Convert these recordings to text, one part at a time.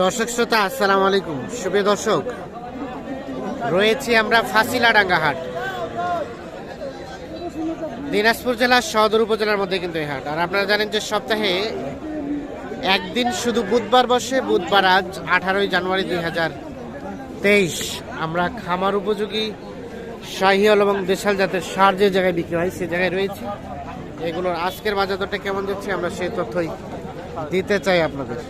দর্শক শ্রোতা, আসসালামু আলাইকুম। শুভ দর্শক। রয়েছি আমরা ফাঁসিলাডাঙ্গা হাট। দিনাজপুর জেলার সদর উপজেলার মধ্যে কিন্তু এই হাট। আর আপনারা জানেন যে সপ্তাহে একদিন শুধু বুধবার বসে, বুধবার আজ আঠারোই জানুয়ারি দুই হাজার তেইশ। আমরা খামার উপযোগী শাহিয়াল এবং দেশাল জাতের সার যে জায়গায় বিক্রি হয়, সে জায়গায় রয়েছে। এগুলোর আজকের বাজার দরটা কেমন যাচ্ছে, আমরা সেই তথ্যই দিতে চাই আপনাদের।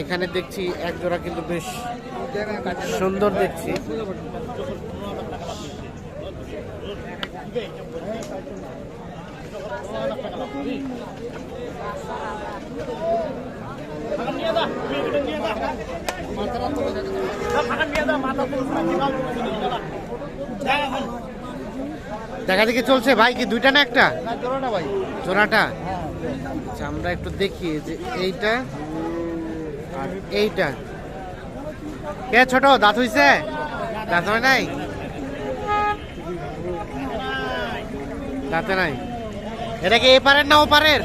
এখানে দেখছি এক জোড়া কিন্তু বেশ সুন্দর দেখছি। দেখা দেখি চলছে। ভাই কি দুইটা না একটা? জোড়াটা ভাই। জোড়াটা? আচ্ছা আমরা একটু দেখি যে এইটা আর এইটা। কে ছোট? দাঁত হইছে? দাঁত হয় নাই? দাঁতে নাই। এটা কি এপারের না ওপারের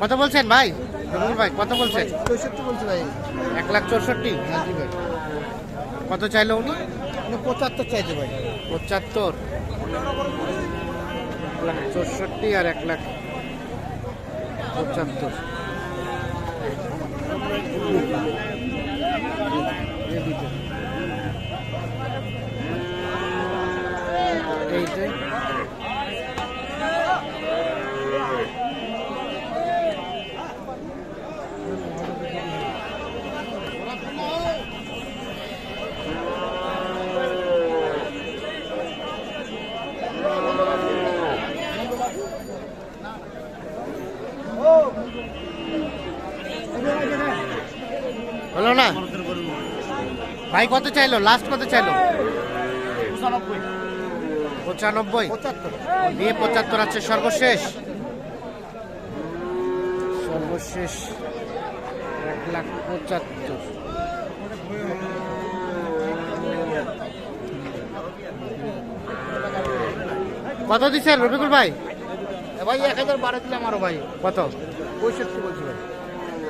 কত বলছেন ভাই? ভাই কত বলছেন? চৌষট্টি বলছি ভাই এক লাখ চৌষট্টি। কত চাইলো উনি? পঁচাত্তর চাইছে ভাই। পঁচাত্তর। লাখ চৌষট্টি আর এক লাখ পঁচাত্তর। এইটাই হলো না? ভাই কত চাইলো? লাস্ট কত চাইলো? পঁচানব্বই। দিয়ে পঁচাত্তর। আছে সর্বশেষ। সর্বশেষ এক লাখ পঁচাত্তর। কত দিচ্ছেন রবিকুল ভাই? ভাই এক হাজার বারো দিলাম আরও ভাই। কত? পঁয়ষট্টি বলছি ভাই।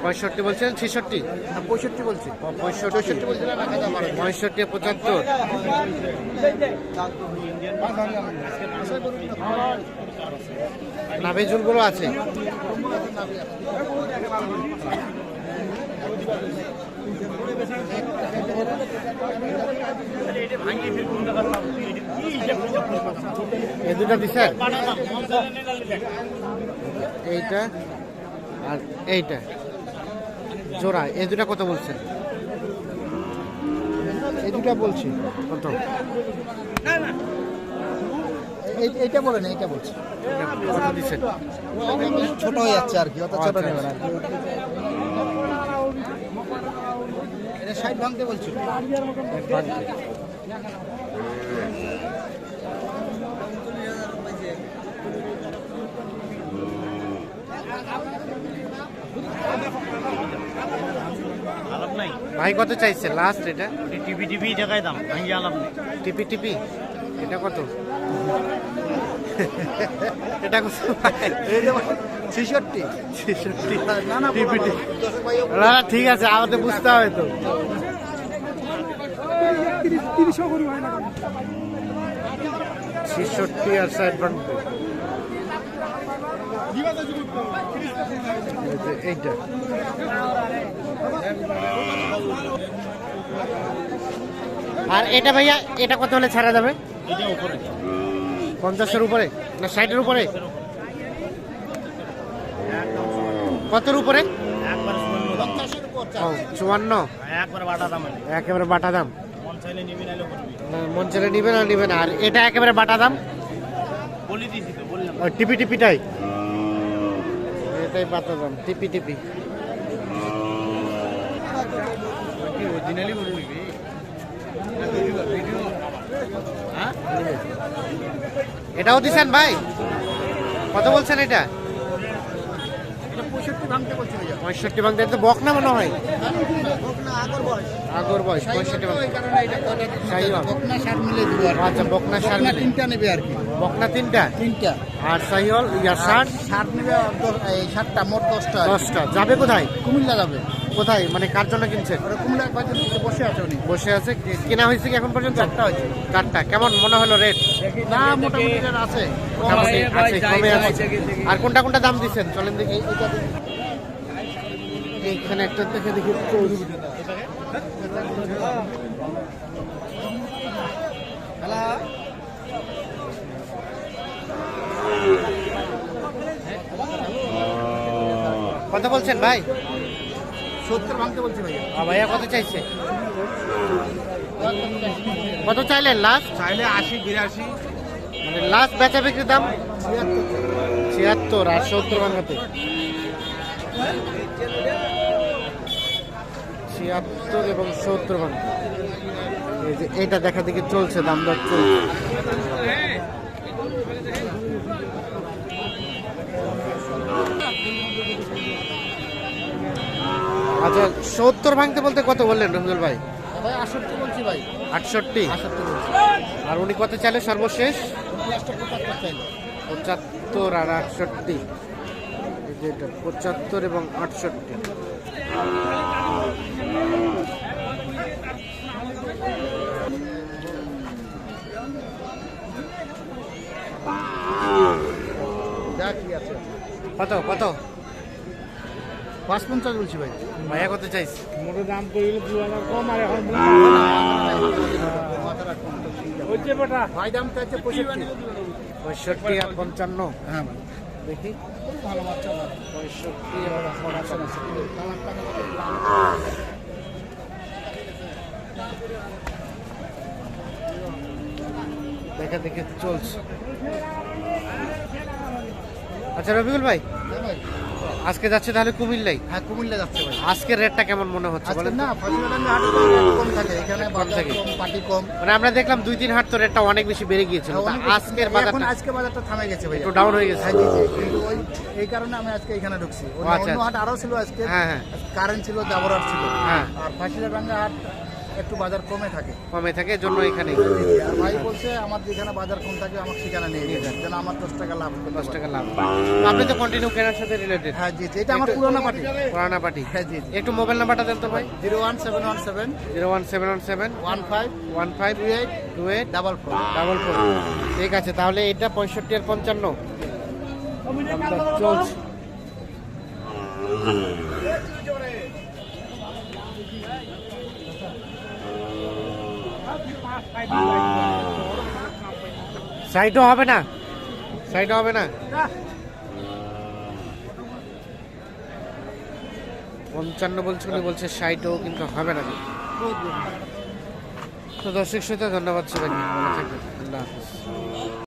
পঁয়ষট্টি বলছেন? ছেষট্টি? পঁয়ষট্টি বলছি। পঁয়ষট্টি। পঁয়ষট্টি পঁচাত্তর? নাভি ঝুলগুলো আছে? এই দুটা দিছেন এইটা আর এইটা। জোড়া এই দুটা কত বলছেন এই দুটা বলছি। কত? এই- এইটা বলে না এইটা বলছি। ছোট হয়ে যাচ্ছে আর কি অত ছোট নেবে না এটা ষাট ভাঙতে বলছি। ভাই কত চাইছে? লাস্ট এটা? টিভি টিভি জায়গায় দাম ভাঙ্গি আলাপ নেই টিপি টিপি? এটা কত? এটা কত? ছেষট্টি। টিপি টিপি। না ঠিক আছে আমাদের বুঝতে হবে তো। ছেষট্টি আর ষাট এইটা। আর এটা ভাইয়া এটা কত হলে ছাড়া যাবে? উপরে। পঞ্চাশের উপরে? না ষাটের উপরে? কতর উপরে? চুয়ান্ন একবার বাটা দাম আছে। একেবারে বাটা দাম। মন চাইলে নিবি না, নিবে না আর এটা একেবারে বাটা দাম? টিপি টিপিটাই এটাই বাটা দাম টিপি টিপি কি অরিজিনালি বলবি হ্যাঁ এটাও দিছেন ভাই? কত বলছেন এটা? পঁয়ষট্টি ভাঙতে বলছি ভাইয়া। পঁয়ষট্টি ভাঙতে তো বকনা মনে হয়? আগর বয়স। পঁয়ষট্টি। বকনা আচ্ছা সার বকনা তিনটা নেবে আর কি। বকনা তিনটা? তিনটা। আর ইয়া ষাট? ষাট নেবে ষাটটা মোট দশটা দশটা। যাবে কোথায়? কুমিল্লা যাবে। কোথায়? মানে কার জন্য কিনছেন বসে আছে উনি। বসে আছে? কেনা হয়েছে কি এখন পর্যন্ত? চারটা হয়েছে। চারটা। কেমন মনে হলো রেট না মোটামুটি আছে মোটামুটি আছে কমে আছে। আর কোনটা কোনটা দাম দিচ্ছেন? চলেন দেখি। এইখানে একটা দেখে দেখি। কত বলছেন ভাই? সত্তর ভাঙতে বলছি ভাইয়া। ভাইয়া কত চাইছে? কত চাইলেন লাস্ট চাইলে আশি বিরাশি। মানে লাস্ট বেচা বিক্রির দাম? ছিয়াত্তর আর সত্তর ভাঙাতে। ছিয়াত্তর এবং সত্তর ভাঙা এই যে এইটা দেখা দেখি চলছে দাম দর চলছে। সত্তর ভাঙতে বলতে কত বললেন রমজুল ভাই? ভাই বলছি ভাই। আটষট্টি? আর উনি কত চাইলে সর্বশেষ? পঁচাত্তর আর আটষট্টি। পঁচাত্তর এবং আটষট্টি। কত কত? পাঁচ পঞ্চাশ বলছি ভাই। ভাইয়া কত চাইছে? মোটর দাম করিলে দু হাজার কম আর এখন হচ্ছে বেটা। ভাই দাম চাইছে পঁয়ষট্টি। পঁয়ষট্টি আর পঞ্চান্ন। হ্যাঁ দেখি। ভালো বাচ্চা পঁয়ষট্টি আর পঞ্চান্ন। দেখা দেখে চলছে। আচ্ছা রবিকুল হ্যাঁ ভাই আজকে যাচ্ছে তাহলে কুমিল্লাই? হ্যাঁ কুমিল্লা যাচ্ছে ভাই। আজকের রেটটা কেমন মনে হচ্ছে আজকে বলেন? না কম থাকে। এখানে বাজার থাকে। কম পাটি কম। মানে আমরা দেখলাম দুই তিন হাট তো রেটটা অনেক বেশি বেড়ে গিয়েছিল। হ্যাঁ, আজকের এখন বাজারটা আজকে বাজারটা থামে গেছে ভাই একটু ডাউন হয়ে গেছে। হ্যাঁ কিন্তু ওই এই কারণে আমি আজকে এখানে ঢুকছি। অন্য- আচ্ছা, আচ্ছা। হাট আরও ছিল আজকে। হ্যাঁ, হ্যাঁ। কারেন্ট ছিল জাবরার ছিল। হ্যাঁ। আর ফাঁসিলাডাঙ্গা হাট একটু বাজার কমে থাকে। কমে থাকে জন্য এখানে। আর ভাই বলছে আমার যেখানে বাজার কম থাকে আমার সেখানে নিয়ে যান। যেন আমার দশ টাকা লাভ দশ টাকা লাভ আপনি তো কন্টিনিউ কেনার সাথে রিলেটেড হ্যাঁ জি জি এটা আমার পুরোনো পার্টি। পুরানা পার্টি। হ্যাঁ জি জি। একটু মোবাইল নাম্বারটা দেন তো ভাই। Zero one seven one seven zero one seven one seven one five one five two eight two eight double four. Double four. ঠিক আছে তাহলে এটা পঁয়ষট্টি আর পঞ্চান্ন। চলছে। সাইডও হবে না? সাইডও হবে না? পঞ্চান্ন বলছে উনি বলছে সাইডও, কিন্তু হবে না। তো দর্শক শ্রোতা, ধন্যবাদ সবাইকে। আল্লাহ হাফিজ।